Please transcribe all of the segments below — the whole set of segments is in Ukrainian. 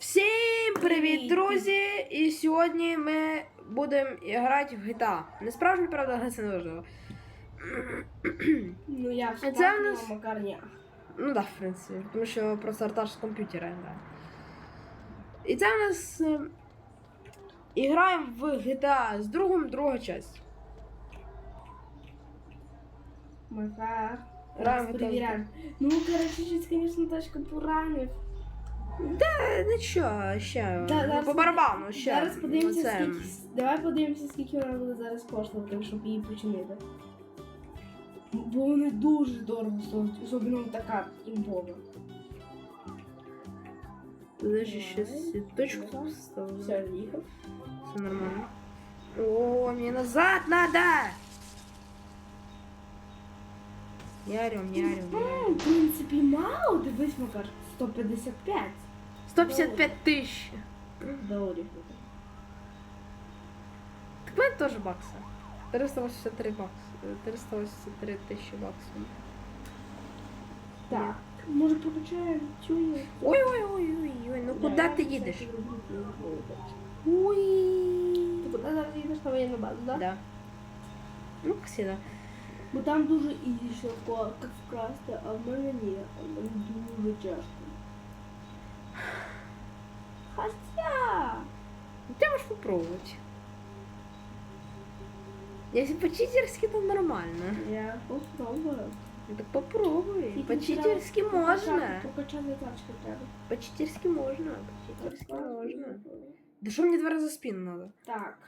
Всім привіт, друзі! І сьогодні ми будемо грати в GTA. Не справжній, правда, але це не важливо. Ну я Це в нас- а Макар ні. Ну так, в принципі, тому що просто артаж з комп'ютера грає. І це у нас. е, І граємо в GTA з другом друга часть. Макар. Граємо в. Ну, коротше, щось, звісно, тачка поранив. Е, Нічого, ще. Да, ну, зараз по ми- барабану, ще. Зараз подивимося, Оце. скільки. Давай подивимося, скільки вона буде зараз коштувати, щоб її починити. Бо вони дуже дорого стоять, особливо така імбова. Подожди, ще Давай. точку Давай. поставлю. Все, їхав. Все нормально. О, мне назад надо! Не орем, не орем. не орем. Ну, в принципі, мало, дивись, Макар, 155 155 тысяч. доларів. Так в мене теж бакси. 383 бакси. 383 тисячі баксів. Так, може прокачаємо цю? Ой-ой-ой-ой, ну куди ти їдеш? Ти Ой. куди зараз їдеш на воєнну базу, так? Да. Ну, как всегда. Бо там дуже ізі легко як вкрасти, а в мене ні, а в мене дуже тяжко. Хотя... Ты можешь попробовать. Если по-читерски, то нормально. Я попробую. Ну, Так попробуй. По-читерски можно. тачку. По-читерски можно. По-читерски можно. Да что мне два раза спину надо? Так.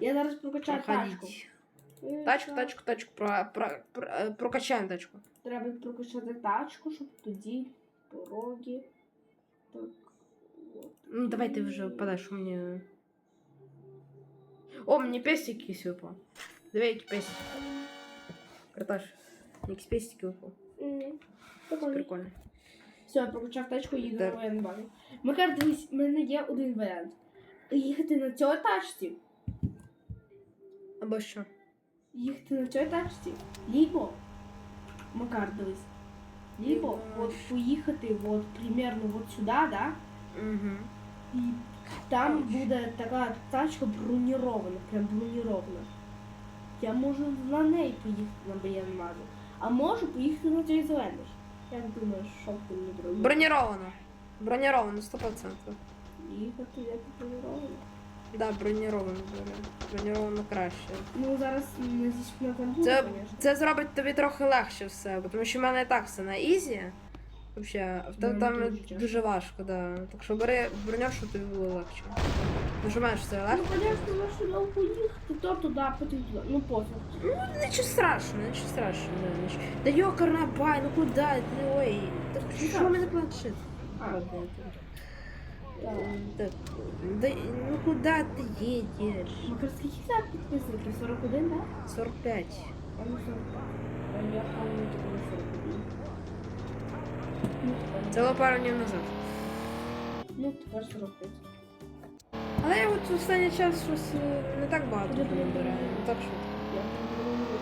Я зараз прокачаю тачку. Проходить. Тачку, тачку, тачку. Про, про, про, э, прокачаем тачку. Треба прокачати тачку, щоб тоді пороги. Так. От. Ну, давай ты уже подашь мне. О, мне пестики выпал. Давай эти пестики. Карташ, мне пестики выпал. М, прикольно. Прикольно. Все, я прокачав тачку і їду Так. на воєнну базу. Макар, дивись, в мене є один варіант. Їхати на цій тачці. Або що? Їхати на цій тачці. Лібо. Макар, дивись. Лібо, Либо от поїхати от примерно от сюди, да? Угу. І там буде така тачка бронірована, прям бронірована. Я можу на неї поїхати на базу. А можу поїхати на цій зелений. Як думаєш, що ти мені бронює? Бронировано. Бронировано, 100%. Їхати як броніровано. Да, бронировано. Бронировано краще. Ну зараз не зі шпинатом буде, Це, звісно. це зробить тобі трохи легше все, бо тому що в мене і так все на ізі. Вообще, в тебе Ну, там дуже важко, да. Так що бери броню, щоб тобі було легше. Нажимаєш все Ну, легко. конечно, на сюди поїхати, то туди, потім туди. Ну пофіг. Ну, нічого страшного, нічого страшного. да, нічого. Да йокарна бай, ну куди ти? Ой, так Що що мене планшет? А. Так. Да, ну куди ти їдеш? Макар, скільки тебе підписників? 41, так? 45. А ну 42. А я пам'ятаю, тільки 41. Ну, тепер- Це було пару днів назад. Ну, тепер 45. Але я от останній час щось е, не так багато Куди ти набираю. їдеш? Ну так що. Я пам'ятаю.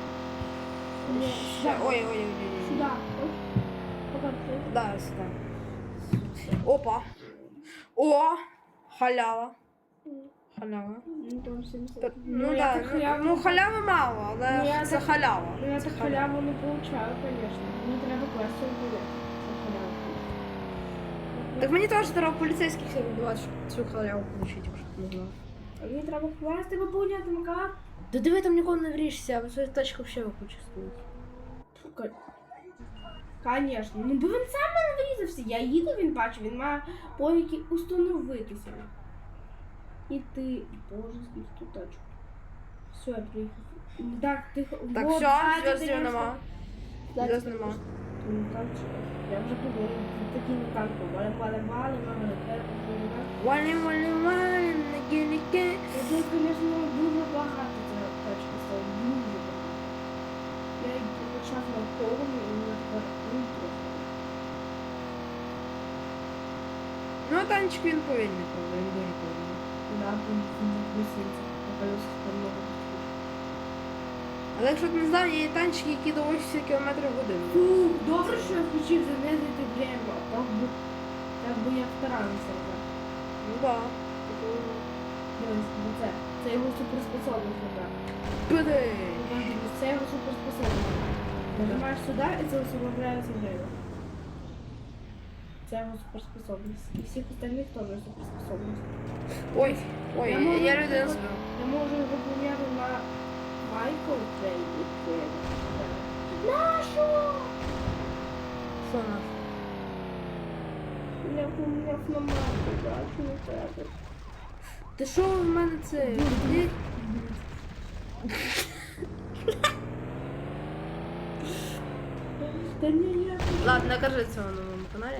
Ні, Ще- сюди. Ой, ой, ой, ой. Сюди. Ось. Пока ти. Да, сюда. Опа. О! Халява. Халява. Ну, там 70. Та- Ну, я да, так ну, халяву- ну халяви мало, але Ну, я це так- халява. Ну, я Це так халяву не получаю, звісно. Мені треба квести вбивати. Це халява. Так мені теж треба поліцейських всіх вбивати, щоб цю халяву отримати, якщо ти не знав. А мені треба квести виповняти, Макар. Да диви там ніколи не вріжся, а своя тачка взагалі хоче стоїть. Ка- Конечно. Ну бо він сам мене врізався. Я їду, він бачив, він має повіки установитися. І ти. Боже, скільки тут тачок. Все, я приїхав. Ну, Так, тихо. Так, Вот, все, ззаді, зв'язків конечно. нема. Ззаді, Зв'язк нема. Ну? Я вже ти такий не танку. Валим, валим, валим, валим, валим, Валім, валім, валім, на геліки. Я тут, звісно, дуже багато цього тачки стало. Дуже багато. Я почав на повну і тепер ультра. Ну, танчик він повільний, правда, він дуже повільний. Да, він на колесниці. На колесах там много Але якщо ти не знав, є танчики, які до 80 км в годину. Фух, добре, що я включив занизити время. Так би, так би я втаранився. Ну да. Дивись, це. Це його суперспособність. Бери. Дивись, Це його суперспособність. Нажимаєш сюди і це освобождається гею. Це його суперспособність. І всіх остальних теж суперспособність. Ой, ой, Я я, я людину зробити- збив. Я можу його поміняти на Я поміняв на Майкл, бачу на тебе. Ти що в мене це? Та ні, я... Ладно, не кажи цього на моєму каналі.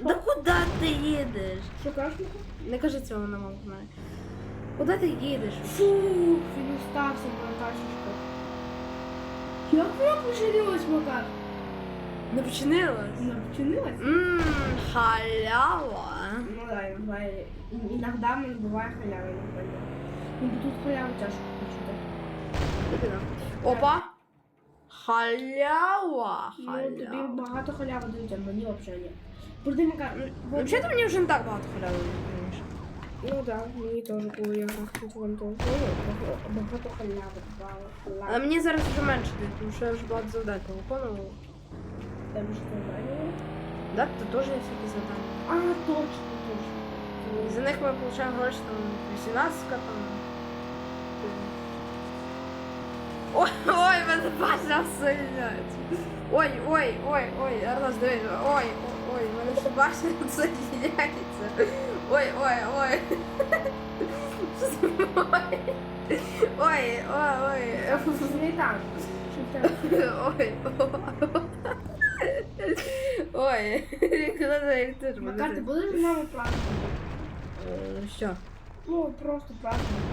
Да куди ти їдеш? Кажеш, Микола? Не кажи цього на моєму каналі. Куди ти їдеш? Фу, він устався, моя кашечка. Як вона починилась, Макар? Вона починилась? Ммм, халява. Ну да, знаю. Иногда мне бывает халява, иногда нет. Ну, тут халяву тяжко почитать. Іди на. Опа. Халява. Ну, тобі Халява. багато халяви дають, а мені взагалі ні. Проти ну, Ну, Взагалі мені вже не так багато халяви раніше. ну да, мені теж, коли я грав в футбол, то ну, багато халяви давали. Але мені зараз вже менше дають, тому що я вже багато завдань виконував. Там що знаю. Да, тут теж є всякі завдання. А, точно, точно. І за них ми получаємо гроші там 18 там. Ой, ой, мене бача сильняється. Ой, ой, ой, ой, Арнаш, дивись, ой, ой, ой, мене ще бача сильняється. Ой, ой, ой. Ой, ой, ой. Не так. Що це? Ой, ой. Куди ти йдеш? Макар, ти будеш з нами празднувати? Е, Що? Ну, просто празднувати.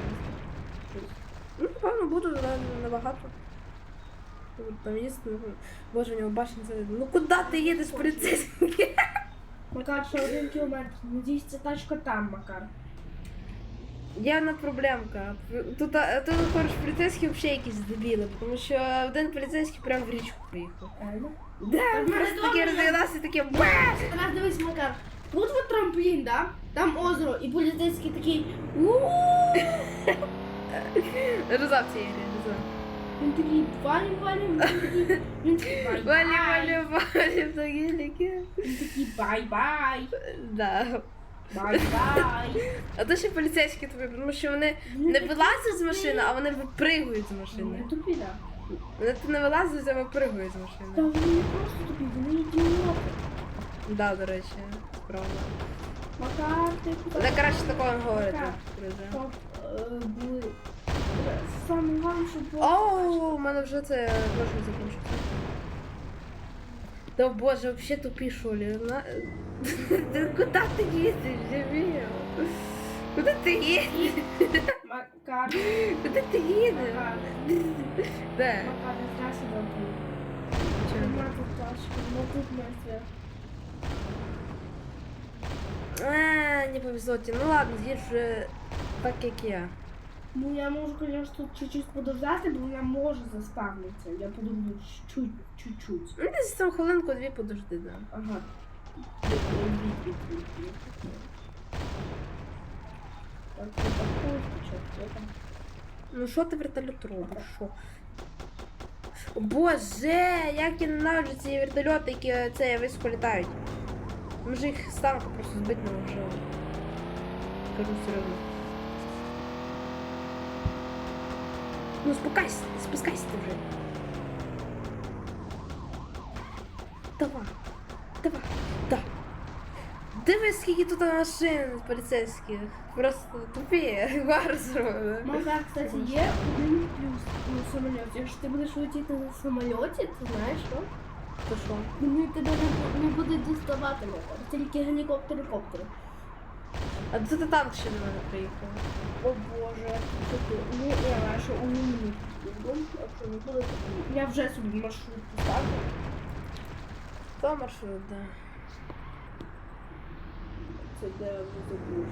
Ну, напевно, буду на- набагато. Помісно. Боже, у нього башня це. Ну куди ти їдеш, поліцейський? Макар, ще один кілометр. Надіюсь, ця тачка там, Макар. Одна проблемка. Тут, а, тут коротше, поліцейські взагалі якісь дебіли, тому що один поліцейський прямо в річку поїхав. Реально? Да, Так, просто таке добре. розглядався, таке бе! Раз дивись, Макар. Тут вот трамплін, да? Там озеро, і поліцейський такий. «У-у-у!» Розав цієї. Він такий валім, валім, він такий. Він такий бай-бай. валі, валі, в геліки. Він такий бай-бай. Да. А то ще поліцейські тобі, тому що вони не вилазять з машини, а вони випригують з машини. Ну, тупі, да. Вони ти не вилазять, а випригують з Та машини. вони не просто тупі, вони ідіоти. Да, до речі, правда. Макар, ти куди? Але краще такого не говорити. Щоб е, були. Саме вам, щоб було. О, у мене вже це гроші закінчився. Да боже, вообще тупі шолі. На... Ти куди ти їздиш, Дебіл? Куди ти їдеш? Макар. Ти їдеш? Макар. Де? Макар, сюди був. Чого? Нема тут тачки, ну тут мертве. А, не повезло тебе. Ну ладно, з'їдь вже так, як я. Ну я можу, конечно, тут чуть-чуть подождати, бо вона може заспавнитися. Я подумаю, чуть, чуть-чуть. Ну, десь там хвилинку-дві подожди, да. Ага. Так. Ну що ти вертольот робиш? Що? Боже, як я ненавиджу ці вертольоти, які це високо літають. Може їх з просто збити не може. Кажу серйозно. Ну спускайся, спускайся ти вже. Давай, давай, да. Дивись, скільки тут машин поліцейських. Просто тупі, гарно. Мага, кстати, є один плюс у самольоті. Якщо ти будеш летіти на самольоті, ти знаєш, що? То що? Вони тебе не, не будуть діставати. Тільки гелікоптери-коптери. А тут і танк ще до мене приїхав. О боже, що ти? Ну, я знаю, що у мені якщо не буде, то я вже собі маршрут поставлю. То маршрут, да. Це де я вже забув.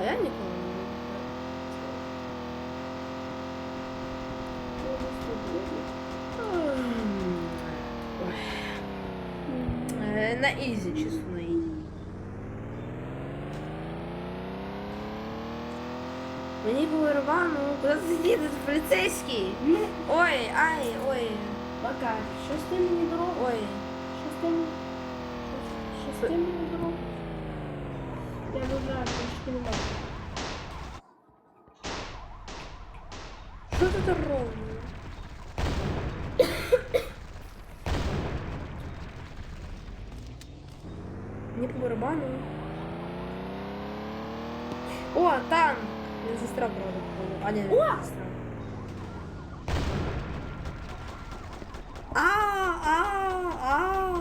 А я ніколи не Я вже забув. Ой. Е, На ізі, чисто на ізі. Мені по барабану, куди ти їдеш, поліцейський? Ну, Ой, ай, ой, Макар, щось ти мені дорогу. ой. Щось ти мені. щось- Щось ти мені дорогу. Я вважаю, трошки немає. Що ти робиш? Мені по барабану. О, танк! Він сестра правда. походу. А, ні, не О! сестра. А, а, а.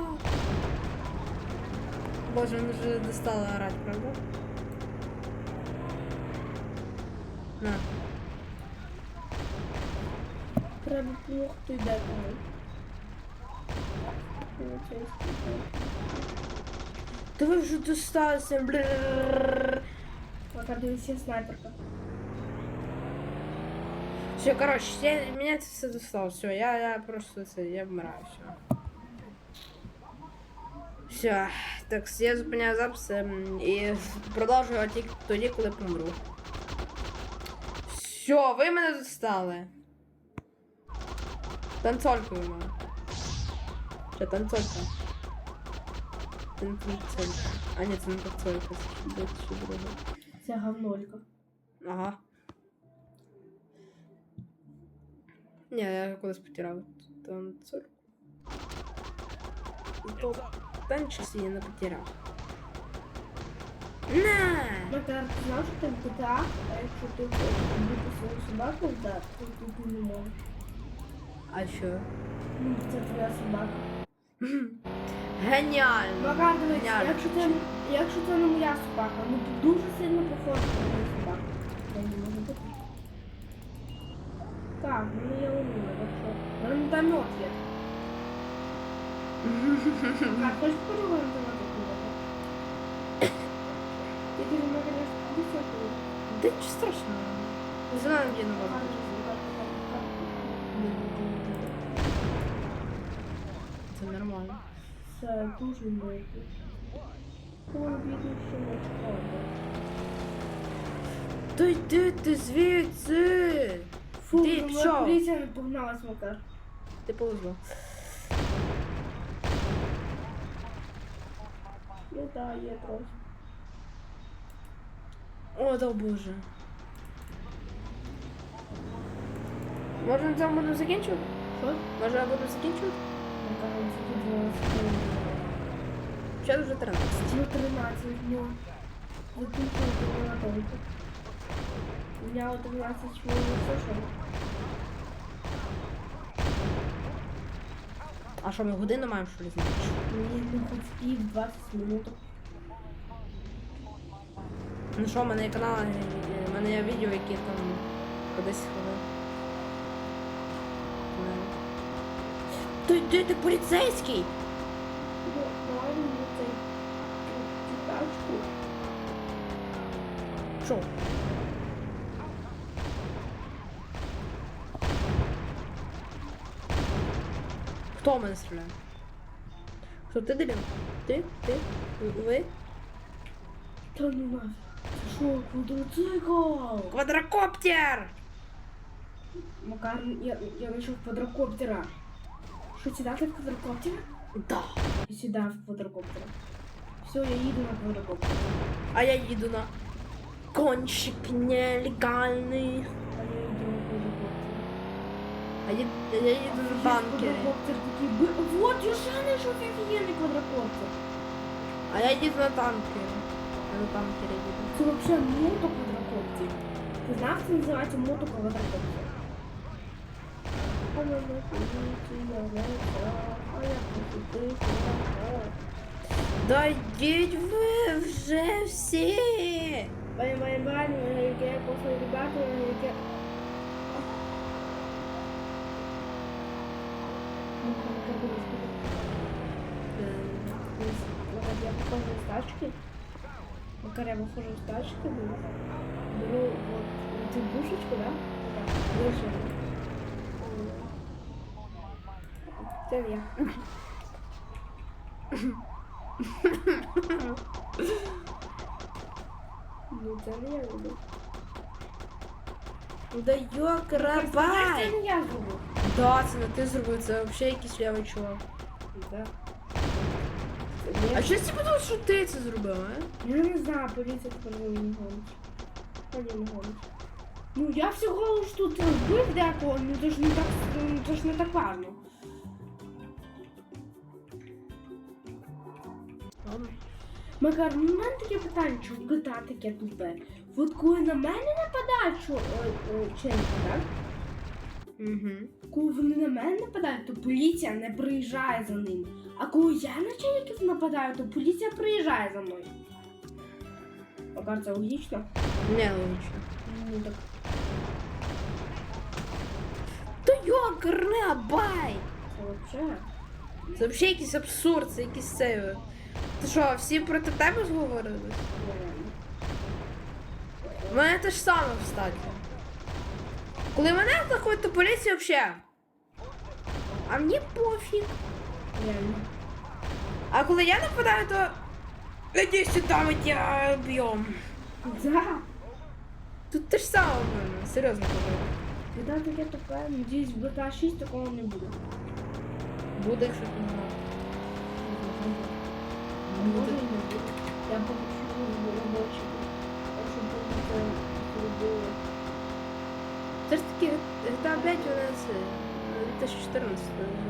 Боже, он уже достала орать, правда? На. Треба допомогти декому. Поліцейський. Да вы уже достался, блин. Макар, дивися снайперка. Все, короче, я, меня это все достало. Все, я, я просто я вмираю, все. Все, так я зупиняю запис і продовжую тільки тоді, коли помру. Все, ви мене достали. Танцолькою мене. Що, танцолька? Танцолька. А ні, це не танцолька. Це говнолька. Ага. Ні, я колись потирав танцорку. То танчик я не потирав. На! Макар, ти знав, що ти в GTA, а якщо ти бути свою собаку, да, то ти не можеш. А що? Ну, Це твоя собака. Геніально! Макар, дивись, Геніально. якщо це, якщо це не моя собака, ну ти дуже сильно похожа на мою собаку. Я не можу бути. Так, ну я умію, так що. Гранатомет є. Макар, хочеш поговорити на таку Тільки ж мене не десятку. Да нічого страшного. Не знаю, де на вас. Це нормально. Це дуже мило. Ой, бідний щеночка. Та йди ти звідси! Фу, Ти ну, що? поліція не погналась, Макар. Ти повезло. Ну так, є трохи. О, да боже. Може на цьому будемо закінчувати? Що? Може я буду закінчувати? Макар, ось тут 12 хвилин. Зараз вже 13. Ну, 13 днів. Закінчили на толку. У мене 13 хвилин що? А що, ми годину маємо що ли знати? Мені ну, хоч пів 20 минут. Ну що, в мене є канал, е, в мене є відео, які там по 10 хвилин. Ти, ти, ти поліцейський! Ну, давай мені цей цю тачку. Що? Хто мене стріляє? Хто ти дебіл? Ти? Ти? Ви? Та ну нафіг. Це що, квадроцикл? Квадрокоптер! Макар, я, я знайшов квадрокоптера. Що, сідати в квадрокоптера? Да. Я сідав в квадрокоптера. Все, я їду на квадрокоптер. А я їду на кончик нелегальний. А я, я їду на банкері. Квадрокоптер такий. би- Вот, ще знайшов офігенний квадрокоптер. А я їду на танкері. Я на танкері їду. Це взагалі мотоквадрокоптер. Ти знав, це називається мотоквадрокоптер? Да йдіть ви вже всі! Бай, бай, бай, яке просто ребята, яке... Я выхожу из тачки. Пока я выхожу из тачки, беру, вот эту душечку, да? Выше. Это я. Ну, не я люблю. Да! Це не я зробив. Да, це не ти зробив, це взагалі якийсь лівий чувак. Да. А що ці подумали, що ти це зробив, а? Я не знаю, поліція тепер не гонить. Не гонить. Ну я всього ж тут вбив декого, ну це ж не так, ну, це ж не так важно. Макар, ну в мене таке питання, що в GTA таке тупе. От коли на мене нападають, що ой, ой, ченки, так? Угу. Коли вони на мене нападають, то поліція не приїжджає за ними. А коли я на челіків нападаю, то поліція приїжджає за мною. Макар, це логічно? Не логічно. Ну так. То йокрабай! Це вообще. Це взагалі якийсь абсурд, це якийсь це. Ти що, всі проти тебе зговорили? нереально. У мене те ж саме, кстати. Коли мене атакують, то поліція взагалі. А мені пофіг. Реально. А коли я нападаю, то. Иди сюди, ми тебе б'ємо. Да. Тут те ж саме в мене, серйозно кажу. Когда таке тупе, надіюсь, в GTA 6 такого не буде. Буде, якщо ти не знав. А може і не буде. Я попрошу робочі. Щоб вони це зробили. Це ж таки, GTA 5 у нас е, 2014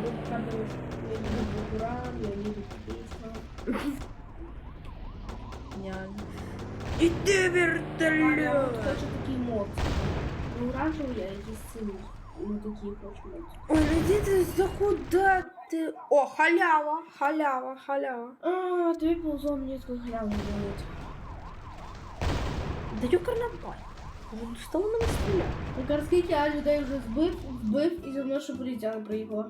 року. Там де я їду в Урал, я їду в Київ. Геніально. Іди А я вертольот! от хочу такий мод. Ну, оранжевий я якийсь синий. Ну, такий хочу мод. Ой, ну іди ти за куди ти? О, халява, халява, халява. А, тобі повезло мені тут глянути дають. Да ёкарна бай. Він стало мене стріляти. Ну, скільки я людей вже збив, збив і за мною ще поліція не приїхала.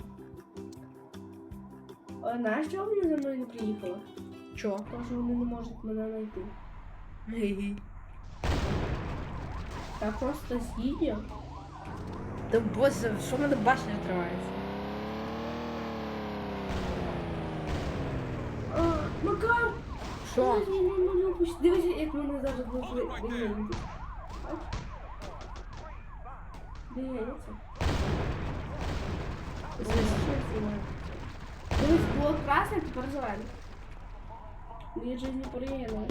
А знаєш, чого вони за мною не приїхали? Чо? Тому що вони не можуть мене знайти. Гі-гі. Я просто з'їдю. Та боже, що в мене башня відкривається? А, Макар! Що? Ні, ні, ні, ні, пусть- Дивися, як мене зараз дуже Виглядить. Дивіться. Дивись, було красне, тепер зелене. Мені жизнь приємна.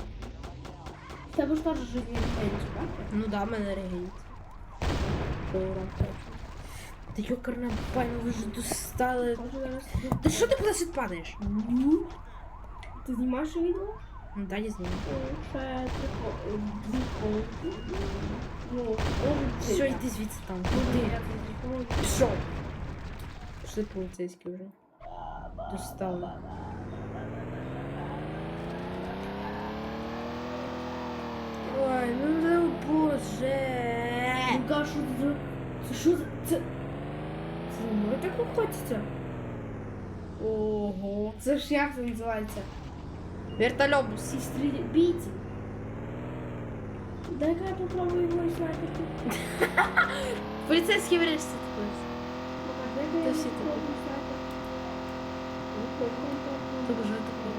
В тебе ж теж жизнь менше, так? Ну да, в мене регент. Та ёкарна бай, ну ви ж достали. Та що ти кудись відпадаєш? Ти знімаєш відео? Ну да, не знаю. Ще дві хвилинки. Ну, Все, йди звідси там. Хвилинки. Пішов. Пішли поліцейські вже. Достали. Ой, ну да боже. Ну ка, що це за... Це що за... Це... Це за мною так охотиться? Ого. Це ж як це називається? Вертольобус. Всі стрілі... Бійці. Дай-ка я попробую його і снайперки. Поліцейський врежь це такой. Пока, дай-ка я Та всі попробую снайперки. Тут уже такой.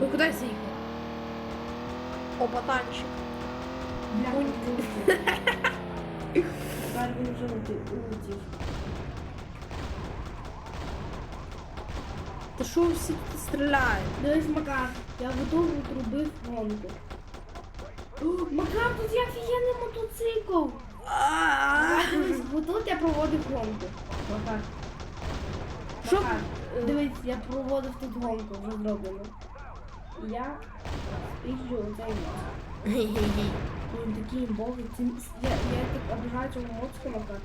Ой, куда я заехал? О, ботанчик. Бля, Ой. він улетів. Тепер що всі тут стріляють? Дивись, Макар, я готовий трубив гонку. О, Макар, тут є офігенний мотоцикл. Дивись, отут я проводив гонку. Макар. Що? Макар, дивись, я проводив тут гонку, вже зроблено. Я їжджу цей мост. Ге-ге-ге. Він такий імбовий. Це- Я, я так обожаю цього моцка, Макар.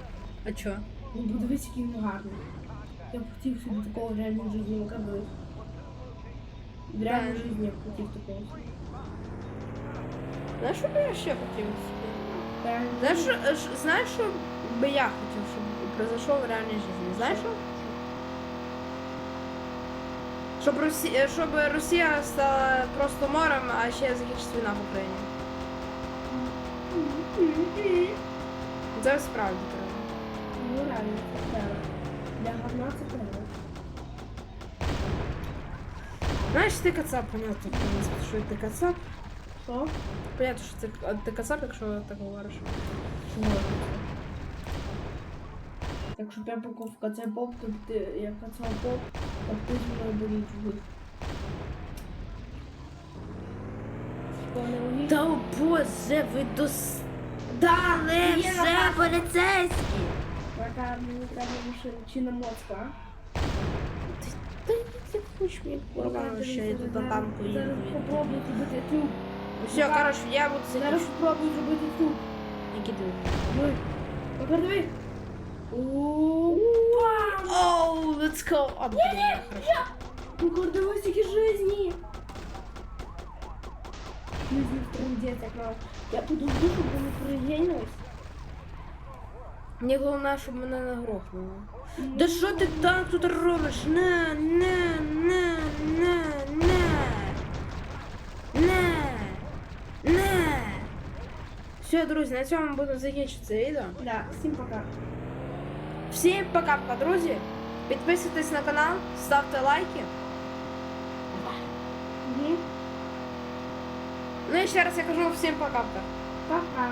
А чо? Ну, подивись, який він гарний. Я б хотів собі такого в реальній житті, Макар, дивись. В реальній Так. житті я б хотів такого. собі. Знаєш, що би я ще хотів? Реальній Знаєш, житті- що, е, знаєш, що би я хотів, щоб произошло в реальній житті? Знаєш що? Щоб Росія, щоб Росія стала просто морем, а ще закінчиться війна в Україні. Це справді треба. Ну, реально, треба. Для говна це треба. Знаєш, ти кацап, понятно, в принципі, що ти кацап. Що? Понятно, що це ти кацап, якщо так говориш. Це? Якщо я покупав це поп, то ти, як кацав поп, то ти зі мною Що не логічно? Та о боже, ви дос... Да, вже поліцейські! Яка мені треба машина чи на моцка? Та як хочеш мені порвано, що я тут на танку їду. Зараз попробую зробити трюк. Все, коротше, я буду Зараз закінчити. попробую зробити трюк. Які ти? Диви. Тепер диви. Оу, бам! Оу, let's go! А, блін, хорошо. Ну, давай стільки жизни. Жизни трындец, як на... Я буду в душу, бо не пригенилась. Мені головне, щоб мене не грохнуло. Да що ти там тут робиш? Не, не, не, не, не. Не. Не. Все, друзі, на цьому буду закінчити відео. Да, всім пока. Всім пока-пока, друзі. Підписуйтесь на канал, ставте лайки. Угу. Ну і ще раз я кажу всім пока-пока. Пока.